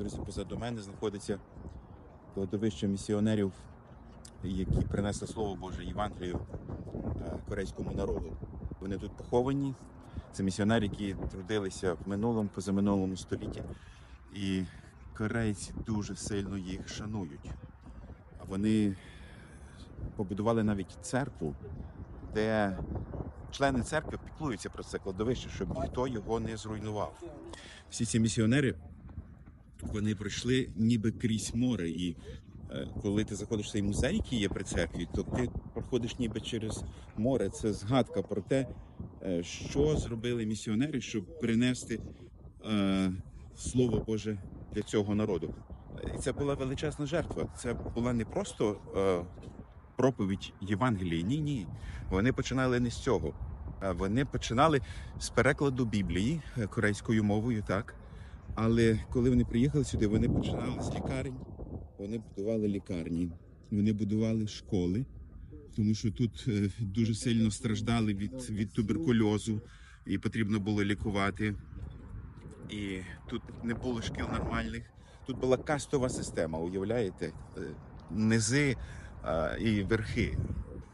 Друзі, позаду мене знаходиться кладовище місіонерів, які принесли Слово Боже Євангелію е, корейському народу. Вони тут поховані. Це місіонери, які трудилися в минулому, позаминулому столітті. І корейці дуже сильно їх шанують. А Вони побудували навіть церкву, де члени церкви піклуються про це кладовище, щоб ніхто його не зруйнував. Всі ці місіонери вони пройшли ніби крізь море. І е, коли ти заходиш в цей музей, який є при церкві, то ти проходиш ніби через море. Це згадка про те, е, що зробили місіонери, щоб принести е, слово Боже для цього народу. І це була величезна жертва. Це була не просто е, проповідь Євангелії. Ні, ні. Вони починали не з цього. Вони починали з перекладу Біблії корейською мовою, так. Але коли вони приїхали сюди, вони починали з лікарень, вони будували лікарні, вони будували школи, тому що тут е, дуже сильно страждали від, від туберкульозу, і потрібно було лікувати. І тут не було шкіл нормальних. Тут була кастова система, уявляєте? Е, Низи а, і верхи.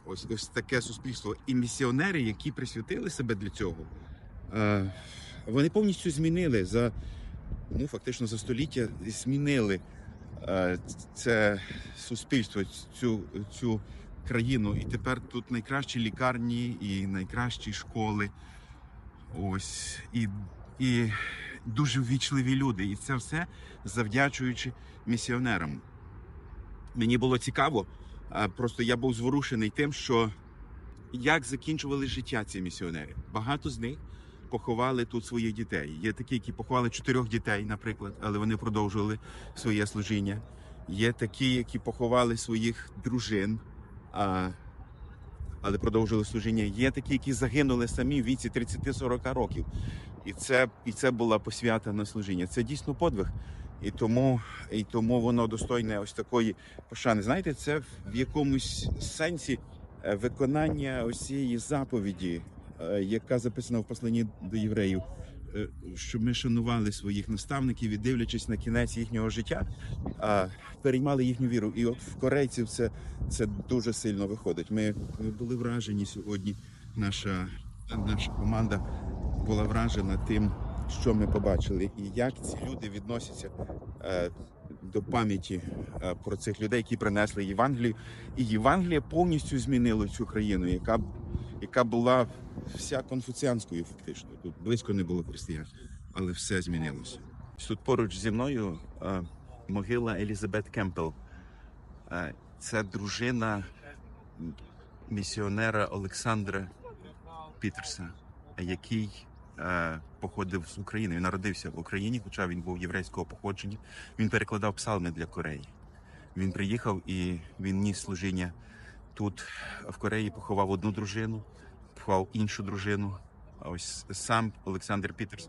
Ось ось таке суспільство. І місіонери, які присвятили себе для цього, е, вони повністю змінили за ну, фактично за століття змінили е, це суспільство, цю, цю країну. І тепер тут найкращі лікарні і найкращі школи. Ось і, і дуже ввічливі люди. І це все завдячуючи місіонерам. Мені було цікаво, просто я був зворушений тим, що як закінчували життя ці місіонери. Багато з них поховали тут своїх дітей. Є такі, які поховали чотирьох дітей, наприклад, але вони продовжували своє служіння. Є такі, які поховали своїх дружин, а, але продовжували служіння. Є такі, які загинули самі в віці 30-40 років. І це, і це була посвята на служіння. Це дійсно подвиг. І тому, і тому воно достойне ось такої пошани. Знаєте, це в якомусь сенсі е, виконання ось цієї заповіді, яка записана в посланні до євреїв, е, щоб ми шанували своїх наставників і дивлячись на кінець їхнього життя, переймали їхню віру. І от в корейців це, це дуже сильно виходить. Ми, були вражені сьогодні. Наша, наша команда була вражена тим, що ми побачили, і як ці люди відносяться е, до пам'яті е, про цих людей, які принесли Євангелію. І Євангелія повністю змінило цю країну, яка, яка була вся конфуціанською, фактично. Тут близько не було християн, але все змінилося. Тут поруч зі мною е, могила Елізабет Кемпел. Е, це дружина місіонера Олександра Пітерса, який е, походив з України. Він народився в Україні, хоча він був єврейського походження. Він перекладав псалми для Кореї. Він приїхав і він ніс служіння тут, в Кореї, поховав одну дружину, поховав іншу дружину. А ось сам Олександр Пітерс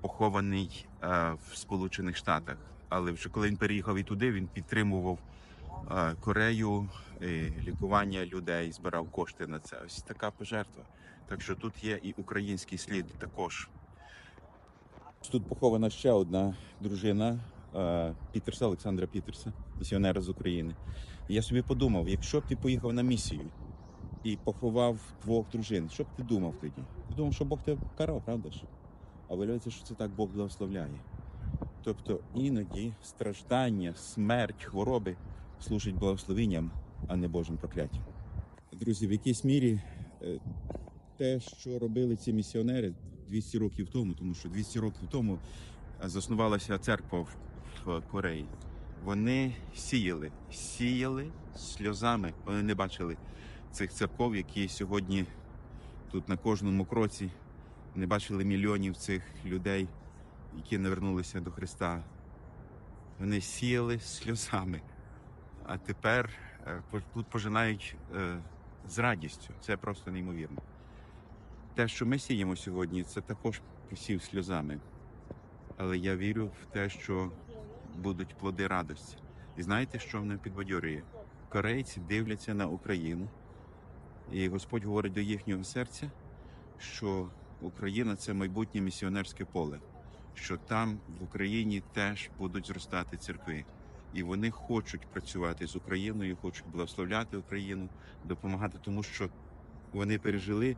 похований е, в Сполучених Штатах. Але вже коли він переїхав і туди, він підтримував е, Корею, лікування людей, збирав кошти на це. Ось така пожертва. Так що тут є і український слід також. Тут похована ще одна дружина Пітерса, Олександра Пітерса, місіонера з України. І я собі подумав, якщо б ти поїхав на місію і поховав двох дружин, що б ти думав тоді? Ти думав, що Бог тебе карав, правда ж? А виявляється, що це так Бог благословляє. Тобто іноді страждання, смерть, хвороби служать благословенням, а не Божим прокляттям. Друзі, в якійсь мірі е, те, що робили ці місіонери 200 років тому, тому що 200 років тому е, заснувалася церква в Кореї. Вони сіяли, сіяли сльозами. Вони не бачили цих церков, які сьогодні тут на кожному кроці не бачили мільйонів цих людей, які не вернулися до Христа. Вони сіяли сльозами, а тепер е, тут пожинають е, з радістю. Це просто неймовірно. Те, що ми сіємо сьогодні, це також посів сльозами. Але я вірю в те, що будуть плоди радості. І знаєте, що мене підбадьорює? Корейці дивляться на Україну, і Господь говорить до їхнього серця, що Україна це майбутнє місіонерське поле. що там в Україні теж будуть зростати церкви. І вони хочуть працювати з Україною, хочуть благословляти Україну, допомагати, тому що вони пережили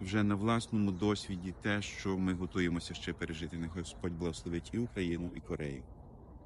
вже на власному досвіді те, що ми готуємося ще пережити. Нехай Господь благословить і Україну, і Корею.